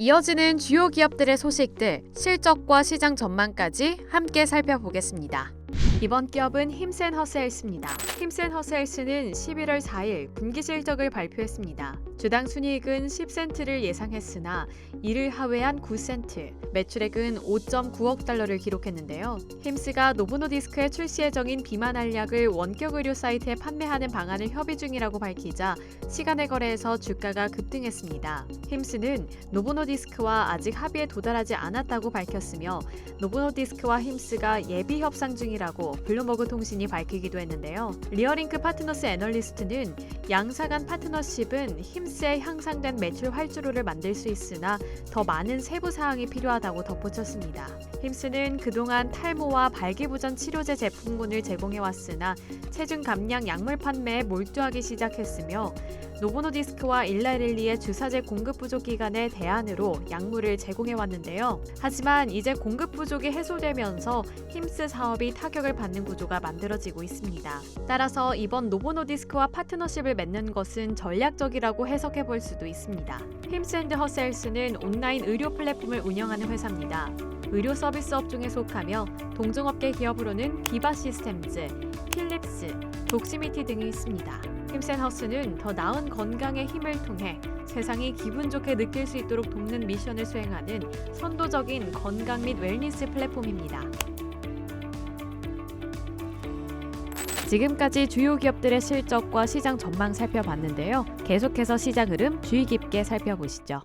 이어지는 주요 기업들의 소식들, 실적과 시장 전망까지 함께 살펴보겠습니다. 이번 기업은 힘센허스헬스입니다. 힘센허스헬스는 11월 4일 분기 실적을 발표했습니다. 주당 순이익은 10센트를 예상했으나 이를 하회한 9센트, 매출액은 5.9억 달러를 기록했는데요. 힘스가 노보노디스크의 출시 예정인 비만 알약을 원격 의료 사이트에 판매하는 방안을 협의 중이라고 밝히자 시간의 거래에서 주가가 급등했습니다. 힘스는 노보노디스크와 아직 합의에 도달하지 않았다고 밝혔으며 노보노디스크와 힘스가 예비 협상 중이라고 블룸버그 통신이 밝히기도 했는데요. 리어링크 파트너스 애널리스트는 양사 간 파트너십은 힘스의 향상된 매출 활주로를 만들 수 있으나 더 많은 세부 사항이 필요하다고 덧붙였습니다. 힘스는 그동안 탈모와 발기부전 치료제 제품군을 제공해 왔으나 체중 감량 약물 판매에 몰두하기 시작했으며 노보노디스크와 일라릴리의 주사제 공급 부족 기간의 대안으로 약물을 제공해 왔는데요. 하지만 이제 공급 부족이 해소되면서 힘스 사업이 타격을 받는 구조가 만들어지고 있습니다. 따라서 이번 노보노디스크와 파트너십을 맺는 것은 전략적이라고 해석해 볼 수도 있습니다. 힘스앤드 허셀스는 온라인 의료 플랫폼을 운영하는 회사입니다. 의료 서비스 업종에 속하며 동종업계 기업으로는 비바 시스템즈, 필립스, 독시미티 등이 있습니다. 힘센하우스는 더 나은 건강의 힘을 통해 세상이 기분 좋게 느낄 수 있도록 돕는 미션을 수행하는 선도적인 건강 및 웰니스 플랫폼입니다. 지금까지 주요 기업들의 실적과 시장 전망 살펴봤는데요. 계속해서 시장 흐름 주의 깊게 살펴보시죠.